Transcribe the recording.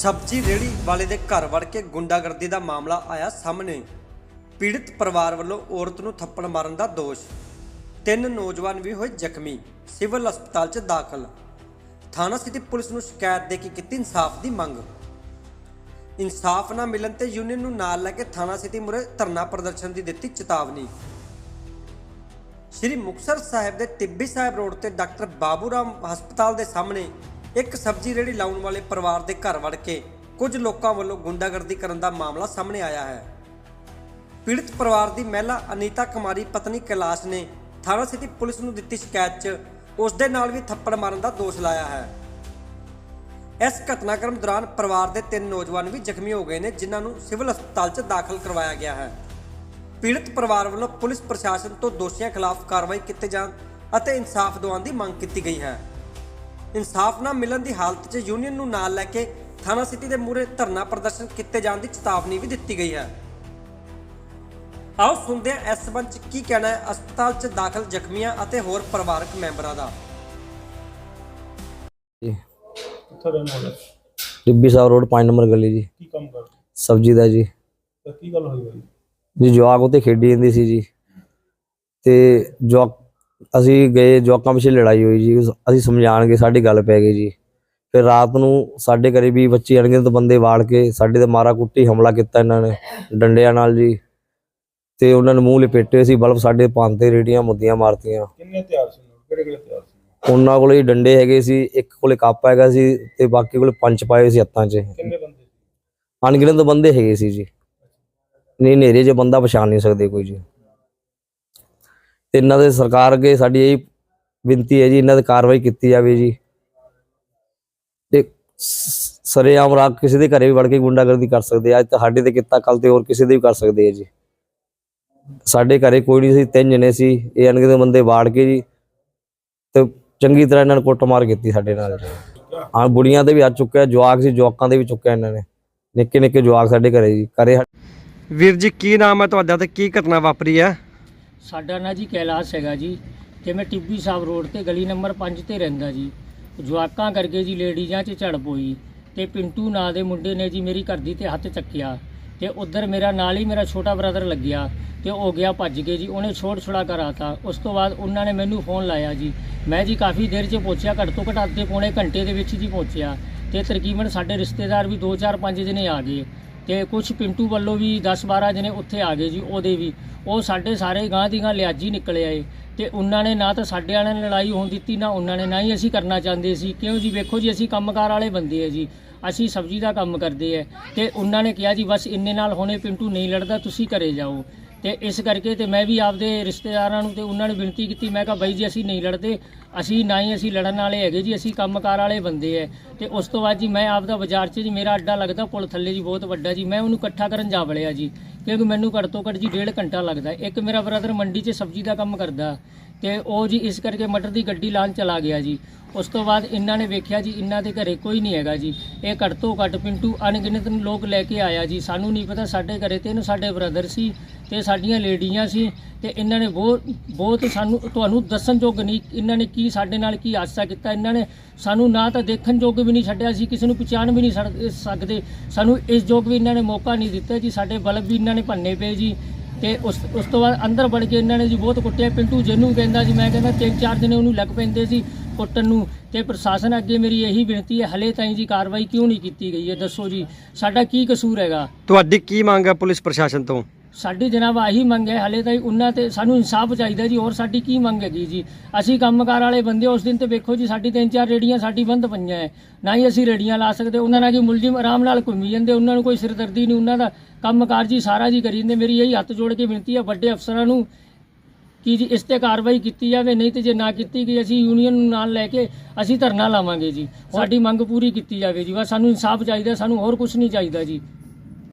ਸਬਜ਼ੀ ਰੇੜੀ ਵਾਲੇ ਦੇ ਘਰ ਵੜ ਕੇ ਗੁੰਡਾਗਰਦੀ ਦਾ ਮਾਮਲਾ ਆਇਆ ਸਾਹਮਣੇ। ਪੀੜਤ ਪਰਿਵਾਰ ਵੱਲੋਂ ਔਰਤ ਨੂੰ ਥੱਪੜ ਮਾਰਨ ਦਾ ਦੋਸ਼। ਤਿੰਨ ਨੌਜਵਾਨ ਵੀ ਹੋਏ ਜ਼ਖਮੀ, ਸਿਵਲ ਹਸਪਤਾਲ 'ਚ ਦਾਖਲ। ਥਾਣਾ ਸਿਟੀ ਪੁਲਿਸ ਨੂੰ ਸ਼ਿਕਾਇਤ ਦੇ ਕੇ ਕੀਤੀ ਇਨਸਾਫ ਦੀ ਮੰਗ। ਇਨਸਾਫ ਨਾ ਮਿਲਣ ਤੇ ਯੂਨੀਅਨ ਨੂੰ ਨਾਲ ਲੈ ਕੇ ਥਾਣਾ ਸਿਟੀ ਮੁਰੇ ਧਰਨਾ ਪ੍ਰਦਰਸ਼ਨ ਦੀ ਦਿੱਤੀ ਚੇਤਾਵਨੀ। ਸ਼੍ਰੀ ਮੁਕਤਸਰ ਸਾਹਿਬ ਦੇ ਤਿੱਬੀ ਸਾਹਿਬ ਰੋਡ ਤੇ ਡਾਕਟਰ ਬਾਬੂ ਰਾਮ ਹਸਪਤਾਲ ਦੇ ਸਾਹਮਣੇ ਇੱਕ ਸਬਜ਼ੀ ਰੇੜੀ ਲਾਉਣ ਵਾਲੇ ਪਰਿਵਾਰ ਦੇ ਘਰ ਵੜ ਕੇ ਕੁਝ ਲੋਕਾਂ ਵੱਲੋਂ ਗੁੰਡਾਗਰਦੀ ਕਰਨ ਦਾ ਮਾਮਲਾ ਸਾਹਮਣੇ ਆਇਆ ਹੈ। ਪੀੜਤ ਪਰਿਵਾਰ ਦੀ ਮਹਿਲਾ ਅਨੀਤਾ ਕੁਮਾਰੀ ਪਤਨੀ ਕੈਲਾਸ਼ ਨੇ ਥਾਣਾ ਸਿਟੀ ਪੁਲਿਸ ਨੂੰ ਦਿੱਤੀ ਸ਼ਿਕਾਇਤ 'ਚ ਉਸ ਦੇ ਨਾਲ ਵੀ ਥੱਪੜ ਮਾਰਨ ਦਾ ਦੋਸ਼ ਲਾਇਆ ਹੈ। ਇਸ ਘਟਨਾਕ੍ਰਮ ਦੌਰਾਨ ਪਰਿਵਾਰ ਦੇ ਤਿੰਨ ਨੌਜਵਾਨ ਵੀ ਜ਼ਖਮੀ ਹੋ ਗਏ ਨੇ, ਜਿਨ੍ਹਾਂ ਨੂੰ ਸਿਵਲ ਹਸਪਤਾਲ 'ਚ ਦਾਖਲ ਕਰਵਾਇਆ ਗਿਆ ਹੈ। ਪੀੜਤ ਪਰਿਵਾਰ ਵੱਲੋਂ ਪੁਲਿਸ ਪ੍ਰਸ਼ਾਸਨ ਤੋਂ ਦੋਸ਼ੀਆਂ ਖਿਲਾਫ ਕਾਰਵਾਈ ਕੀਤੇ ਜਾਣ ਅਤੇ ਇਨਸਾਫ ਦਿਵਾਉਣ ਦੀ ਮੰਗ ਕੀਤੀ ਗਈ ਹੈ। ਇਨਸਾਫ ਨਾ ਮਿਲਣ ਦੀ ਹਾਲਤ 'ਚ ਯੂਨੀਅਨ ਨੂੰ ਨਾਲ ਲੈ ਕੇ ਥਾਣਾ ਸਿਟੀ ਦੇ ਮੂਹਰੇ ਧਰਨਾ ਪ੍ਰਦਰਸ਼ਨ ਕੀਤੇ ਜਾਣ ਦੀ ਚੇਤਾਵਨੀ ਵੀ ਦਿੱਤੀ ਗਈ ਹੈ। ਆਓ ਸੁਣਦੇ ਹਾਂ ਇਸ ਸੰਬੰਧ 'ਚ ਕੀ ਕਹਿਣਾ ਹੈ ਹਸਪਤਾਲ 'ਚ ਦਾਖਲ ਜ਼ਖਮੀਆਂ ਅਤੇ ਹੋਰ ਪਰਿਵਾਰਕ ਮੈਂਬਰਾਂ ਦਾ। ਜੀ। ਕਿੱਥੇ ਰਹਿਣ ਵਾਲਾ ਟਿੱਬੀ ਸਾਹਿਬ ਰੋਡ 5 ਨੰਬਰ ਗਲੀ ਜੀ। ਕੀ ਕੰਮ ਕਰ ਸਬਜ਼ੀ ਦਾ ਜੀ। ਤਾਂ ਕੀ ਗੱਲ ਹੋਈ ਬਾਈ? ਜੀ ਜਵਾਕ ਉੱਤੇ ਖੇਡੀ ਜਾਂਦੀ ਸੀ ਜੀ। ਤੇ ਜਵਾਕ ਅਸੀਂ ਗਏ ਜਵਾਕਾਂ ਪਿੱਛੇ ਲੜਾਈ ਹੋਈ ਜੀ ਅਸੀਂ ਸਮਝਾਣ ਗਏ ਸਾਡੀ ਗੱਲ ਪੈ ਗਈ ਜੀ। ਫਿਰ ਰਾਤ ਨੂੰ ਸਾਡੇ ਘਰੇ ਵੀ ਬੱਚੇ ਅਣਗਿਣਤ ਬੰਦੇ ਵਾੜ ਕੇ ਸਾਡੇ ਤੇ ਮਾਰਾ ਕੁੱਟੀ ਹਮਲਾ ਕੀਤਾ ਇਹਨਾਂ ਨੇ ਡੰਡਿਆਂ ਨਾਲ ਜੀ। ਤੇ ਉਹਨਾਂ ਨੇ ਮੂੰਹ ਲਪੇਟੇ ਸੀ ਬਲਬ ਸਾਡੇ ਪੰਨ ਤੇ ਰੇੜੀਆਂ ਮੁੱਦੀਆਂ ਮਾਰਤੀਆਂ। ਕਿੰਨੇ ਤਿਆਰ ਸੀ ਕਿਹੜੇ ਕਿਹੜੇ ਤਿਆਰ ਸੀ? ਉਹਨਾਂ ਕੋਲੇ ਜੀ ਡੰਡੇ ਹੈਗੇ ਸੀ ਇੱਕ ਕੋਲੇ ਕੱਪ ਹੈਗਾ ਸੀ ਤੇ ਬਾਕੀ ਕੋਲੇ ਪੰਚ ਪਾਏ ਹੋਏ ਸੀ ਹੱਥਾਂ 'ਚ। ਕਿੰਨੇ ਬੰਦੇ ਸੀ? ਅਣਗਿਣਤ ਬੰਦੇ ਹੈਗੇ ਸੀ ਜੀ। ਨਹੀਂ ਨੇਰੇ 'ਚ ਬੰਦਾ ਪਛਾਣ ਨਹੀਂ ਸਕਦੇ ਕੋਈ ਜੀ। ਤੇ ਇਹਨਾਂ ਦੇ ਸਰਕਾਰ ਅੱਗੇ ਸਾਡੀ ਇਹ ਬੇਨਤੀ ਹੈ ਜੀ, ਇਹਨਾਂ ਤੇ ਕਾਰਵਾਈ ਕੀਤੀ ਜਾਵੇ ਜੀ। ਤੇ ਸਰੇਆਮ ਰਾਤ ਕਿਸੇ ਦੇ ਘਰੇ ਵੀ ਵੜ ਕੇ ਗੁੰਡਾਗਰਦੀ ਕਰ ਸਕਦੇ ਆ, ਅੱਜ ਸਾਡੇ ਤੇ ਕੀਤਾ ਕੱਲ ਤੇ ਹੋਰ ਕਿਸੇ ਦੇ ਵੀ ਕਰ ਸਕਦੇ ਆ ਜੀ। ਸਾਡੇ ਘਰੇ ਕੋਈ ਨਹੀਂ ਸੀ, ਤਿੰਨ ਜਣੇ ਸੀ, ਇਹ ਅਣਗਿਣਤ ਬੰਦੇ ਵਾੜ ਕੇ ਜੀ, ਤੇ ਚੰਗੀ ਤਰ੍ਹਾਂ ਇਹਨਾਂ ਨੇ ਕੁੱਟਮਾਰ ਕੀਤੀ ਸਾਡੇ ਨਾਲ। ਜੀ ਹਾਂ, ਬੁੜੀਆਂ ਤੇ ਵੀ ਆ ਚੁੱਕਿਆ, ਜਵਾਕ ਸੀ, ਜਵਾਕਾਂ ਦੇ ਵੀ ਚੁੱਕਿਆ ਇਹਨਾਂ ਨੇ। ਨਿੱਕੇ ਨਿੱਕੇ ਜਵਾਕ ਸਾਡੇ ਘਰੇ ਜੀ, ਘਰੇ ਵੀਰ ਜੀ, ਕੀ ਨਾਮ ਹੈ ਤੁਹਾਡਾ ਤੇ ਕੀ ਘਟਨਾ ਵਾਪਰੀ ਹੈ? ਸਾਡਾ ਨਾਂ ਜੀ ਕੈਲਾਸ਼ ਹੈਗਾ ਜੀ ਤੇ ਮੈਂ ਟਿੱਬੀ ਸਾਹਿਬ ਰੋਡ ਤੇ ਗਲੀ ਨੰਬਰ 5 ਤੇ ਰਹਿੰਦਾ ਜੀ। ਜਵਾਕਾਂ ਕਰਕੇ ਜੀ ਲੇਡੀਜ਼ਾਂ 'ਚ ਝੜ ਹੋਈ ਤੇ ਪਿੰਟੂ ਨਾਂ ਦੇ ਮੁੰਡੇ ਨੇ ਜੀ ਮੇਰੀ ਘਰ ਦੀ ਤੇ ਹੱਥ ਚੱਕਿਆ ਤੇ ਉਧਰ ਮੇਰਾ ਨਾਲ ਹੀ ਮੇਰਾ ਛੋਟਾ ਬ੍ਰਦਰ ਲੱਗਿਆ ਤੇ ਉਹ ਗਿਆ ਭੱਜ ਕੇ ਜੀ, ਉਹਨੇ ਛੋੜ ਛੁੜਾ ਕਰਾਤਾ ਉਸ ਤੋਂ ਬਾਅਦ ਉਹਨਾਂ ਨੇ ਮੈਨੂੰ ਫੋਨ ਲਾਇਆ ਜੀ। ਮੈਂ ਜੀ ਕਾਫੀ ਦੇਰ 'ਚ ਪਹੁੰਚਿਆ, ਘੱਟ ਤੋਂ ਘੱਟ ਅੱਧੇ ਪੌਣੇ ਘੰਟੇ ਦੇ ਵਿੱਚ ਜੀ ਪਹੁੰਚਿਆ ਤੇ ਤਕਰੀਬਨ ਸਾਡੇ ਰਿਸ਼ਤੇਦਾਰ ਵੀ 2 4 5 ਜਣੇ ਆ ਗਏ। ਤੇ ਕੁਝ ਪਿੰਟੂ ਵੱਲੋਂ ਵੀ 10 12 ਜਣੇ ਉੱਥੇ ਆ ਗਏ ਜੀ, ਉਹਦੇ ਵੀ। ਉਹ ਸਾਡੇ ਸਾਰੇ ਗਾਂ ਦੀ ਗਾਂ ਲਿਆਜੀ ਨਿਕਲੇ ਆਏ। ਤੇ ਉਹਨਾਂ ਨੇ ਨਾ ਤਾਂ ਸਾਡੇ ਵਾਲਿਆਂ ਨੇ ਲੜਾਈ ਹੋਣ ਦਿੱਤੀ, ਨਾ ਉਹਨਾਂ ਨੇ ਨਾ ਹੀ ਅਸੀਂ ਕਰਨਾ ਚਾਹੁੰਦੇ ਸੀ। ਕਿਉਂ ਜੀ? ਵੇਖੋ ਜੀ, ਅਸੀਂ ਕੰਮਕਾਰ ਵਾਲੇ ਬੰਦੇ ਆ ਜੀ। ਅਸੀਂ ਸਬਜ਼ੀ ਦਾ ਕੰਮ ਕਰਦੇ ਆ। ਤੇ ਉਹਨਾਂ ਨੇ ਕਿਹਾ ਜੀ, ਬਸ ਇੰਨੇ ਨਾਲ ਹੁਣੇ ਪਿੰਟੂ ਨਹੀਂ ਲੜਦਾ, ਤੁਸੀਂ ਘਰੇ ਜਾਓ। ਤੇ ਇਸ ਕਰਕੇ ਤੇ ਮੈਂ ਵੀ ਆਪਦੇ ਰਿਸ਼ਤੇਦਾਰਾਂ ਨੂੰ ਤੇ ਉਹਨਾਂ ਨੂੰ ਬੇਨਤੀ ਕੀਤੀ, ਮੈਂ ਕਿਹਾ ਬਾਈ ਜੀ ਅਸੀਂ ਨਹੀਂ ਲੜਦੇ, ਅਸੀਂ ਨਾ ਹੀ ਅਸੀਂ ਲੜਨ ਵਾਲੇ ਹੈਗੇ ਜੀ, ਅਸੀਂ ਕੰਮਕਾਰ ਵਾਲੇ ਬੰਦੇ ਐ। ਤੇ ਉਸ ਤੋਂ ਬਾਅਦ ਜੀ ਮੈਂ ਆਪਦਾ ਬਾਜ਼ਾਰ 'ਚ ਜੀ ਮੇਰਾ ਅੱਡਾ ਲੱਗਦਾ ਪੁਲ ਥੱਲੇ ਜੀ, ਬਹੁਤ ਵੱਡਾ ਜੀ, ਮੈਂ ਉਹਨੂੰ ਇਕੱਠਾ ਕਰਨ ਜਾ ਵੜਿਆ ਜੀ। ਕਿਉਂਕਿ ਮੈਨੂੰ ਘੱਟ ਤੋਂ ਘੱਟ ਜੀ ਡੇਢ ਘੰਟਾ ਲੱਗਦਾ। ਇੱਕ ਮੇਰਾ ਬ੍ਰਦਰ ਮੰਡੀ 'ਚ ਸਬਜ਼ੀ ਦਾ ਕੰਮ ਕਰਦਾ। ਤੇ ਉਹ ਜੀ ਇਸ ਕਰਕੇ ਮਟਰ ਦੀ ਗੱਡੀ ਲਾਣ ਚਲਾ ਗਿਆ ਜੀ। ਉਸ ਤੋਂ ਬਾਅਦ ਇਹਨਾਂ ਨੇ ਵੇਖਿਆ ਜੀ, ਇਹਨਾਂ ਦੇ ਘਰੇ ਕੋਈ ਨਹੀਂ ਹੈਗਾ ਜੀ। ਇਹ ਘੱਟ ਤੋਂ ਘੱਟ ਪਿੰਟੂ ਅਣਗਿਣਤ ਲੋਕ ਲੈ ਕੇ ਆਇਆ ਜੀ। ਸਾਨੂੰ ਨਹੀਂ ਪਤਾ ਸਾਡੇ ਘਰੇ ਤਿੰਨ ਸਾਡੇ ਬ੍ਰਦਰ ਸੀ ਤੇ ਸਾਡੀਆਂ ਲੇਡੀਆਂ ਸੀ ਤੇ ਇਹਨਾਂ ਨੇ ਬਹੁਤ ਬਹੁਤ ਸਾਨੂੰ, ਤੁਹਾਨੂੰ ਦੱਸਣ ਯੋਗ ਨਹੀਂ, ਇਹਨਾਂ ਨੇ ਕੀ ਸਾਡੇ ਨਾਲ ਕੀ ਹਾਦਸਾ ਕੀਤਾ, ਇਹਨਾਂ ਨੇ ਸਾਨੂੰ ਨਾ ਤਾਂ ਦੇਖਣ ਯੋਗ ਵੀ ਨਹੀਂ ਛੱਡਿਆ ਸੀ, ਕਿਸੇ ਨੂੰ ਪਛਾਣ ਵੀ ਨਹੀਂ ਸੜ- ਸਕਦੇ। ਸਾਨੂੰ ਇਸ ਯੋਗ ਵੀ ਇਹਨਾਂ ਨੇ ਮੌਕਾ ਨਹੀਂ ਦਿੱਤਾ ਜੀ, ਸਾਡੇ ਬਲਬ ਵੀ ਇਹਨਾਂ ਨੇ ਭੰਨੇ ਪਏ ਜੀ। ਤੇ ਉਸ ਉਸ ਤੋਂ ਬਾਅਦ ਅੰਦਰ ਵੜ ਕੇ ਇਹਨਾਂ ਨੇ ਜੀ ਬਹੁਤ ਕੁੱਟਿਆ। ਪਿੰਟੂ ਜਿਹਨੂੰ ਕਹਿੰਦਾ ਜੀ, ਮੈਂ ਕਹਿੰਦਾ ਤਿੰਨ ਚਾਰ ਦਿਨ ਉਹਨੂੰ ਲੱਗ ਪੈਂਦੇ ਸੀ ਕੁੱਟਣ ਨੂੰ। ਤੇ ਪ੍ਰਸ਼ਾਸਨ ਅੱਗੇ ਮੇਰੀ ਇਹੀ ਬੇਨਤੀ ਹੈ, ਹਲੇ ਤਾਈਂ ਜੀ ਕਾਰਵਾਈ ਕਿਉਂ ਨਹੀਂ ਕੀਤੀ ਗਈ ਹੈ? ਦੱਸੋ ਜੀ, ਸਾਡਾ ਕੀ ਕਸੂਰ ਹੈਗਾ? ਤੁਹਾਡੀ ਕੀ ਮੰਗ ਹੈ ਪੁਲਿਸ ਪ੍ਰਸ਼ਾਸਨ ਤੋਂ? ਸਾਡੀ ਜਨਾਬ ਆਹੀ ਮੰਗ ਹੈ, ਹਲੇ ਤਾਈਂ ਉਹਨਾਂ ਤੇ ਸਾਨੂੰ ਇਨਸਾਫ ਚਾਹੀਦਾ ਜੀ, ਹੋਰ ਸਾਡੀ ਕੀ ਮੰਗ ਹੈਗੀ ਜੀ? ਅਸੀਂ ਕੰਮਕਾਰ ਵਾਲੇ ਬੰਦੇ ਉਸ ਦਿਨ ਤੇ ਵੇਖੋ ਜੀ, ਸਾਡੀ ਤਿੰਨ ਚਾਰ ਰੇੜੀਆਂ ਸਾਡੀ ਬੰਦ ਪਈਆਂ ਹੈ ਨਾ ਹੀ ਅਸੀਂ ਰੇੜੀਆਂ ਲਾ ਸਕਦੇ, ਉਹਨਾਂ ਨਾਲ ਕੀ ਮੁਲਜ਼ਮ ਆਰਾਮ ਨਾਲ ਘੁੰਮੀ ਜਾਂਦੇ, ਉਹਨਾਂ ਨੂੰ ਕੋਈ ਸਿਰਦਰਦੀ ਨਹੀਂ, ਉਹਨਾਂ ਦਾ ਕੰਮਕਾਰ ਜੀ ਸਾਰਾ ਜੀ ਕਰੀ ਜਾਂਦੇ। ਮੇਰੀ ਇਹੀ ਹੱਥ ਜੋੜ ਕੇ ਬੇਨਤੀ ਹੈ ਵੱਡੇ ਅਫਸਰਾਂ ਨੂੰ ਕਿ ਜੀ ਇਸ ਤੇ ਕਾਰਵਾਈ ਕੀਤੀ ਜਾਵੇ, ਨਹੀਂ ਤੇ ਜੇ ਨਾ ਕੀਤੀ ਗਈ, ਅਸੀਂ ਯੂਨੀਅਨ ਨੂੰ ਨਾਲ ਲੈ ਕੇ ਅਸੀਂ ਧਰਨਾ ਲਾਵਾਂਗੇ ਜੀ। ਸਾਡੀ ਮੰਗ ਪੂਰੀ ਕੀਤੀ ਜਾਵੇ ਜੀ। ਬਸ ਸਾਨੂੰ ਇਨਸਾਫ ਚਾਹੀਦਾ, ਸਾਨੂੰ ਹੋਰ ਕੁਝ ਨਹੀਂ ਚਾਹੀਦਾ ਜੀ।